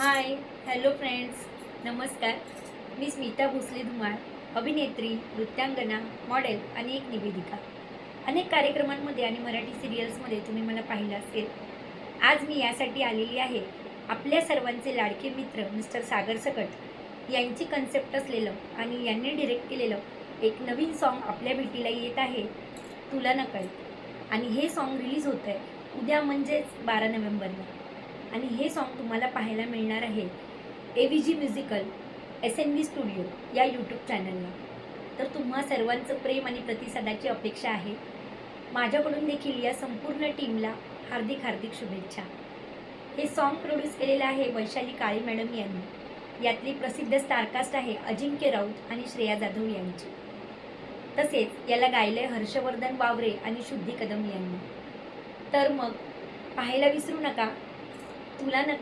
Hi hello friends नमस्कार. मी स्मिता भोसले धुमाळ अभिनेत्री नृत्यांगना मॉडेल आणि एक निवेदिका. अनेक कार्यक्रमांमध्ये आणि मराठी सिरियल्समध्ये तुम्ही मला पाहिलं असेल. आज मी यासाठी आलेली आहे आपल्या सर्वांचे लाडके मित्र मिस्टर सागर सकट. यांची कन्सेप्ट असलेलं आणि यांनी डिरेक्ट केलेलं एक नवीन सॉन्ग आपल्या भेटीला येत आहे तुला न आणि हे सॉन्ग रिलीज होतं आहे उद्या म्हणजेच बारा नोव्हेंबरला. आणि हे सॉन्ग तुम्हाला पाहायला मिळणार आहे. A V G musical S N V studio या यूट्यूब चॅनलला तर तुम्हा सर्वांचं प्रेम आणि प्रतिसादाची अपेक्षा आहे. माझ्याकडून देखील या संपूर्ण टीमला हार्दिक हार्दिक शुभेच्छा. हे सॉन्ग प्रोड्यूस केलेलं आहे वैशाली काळे मॅडम यांनी. यातली प्रसिद्ध स्टारकास्ट आहे अजिंक्य राऊत आणि श्रेया जाधव यांची. तसेच याला गायलंय हर्षवर्धन वावरे आणि शुद्धी कदम यांनी. तर मग पाहायला विसरू नका तुला न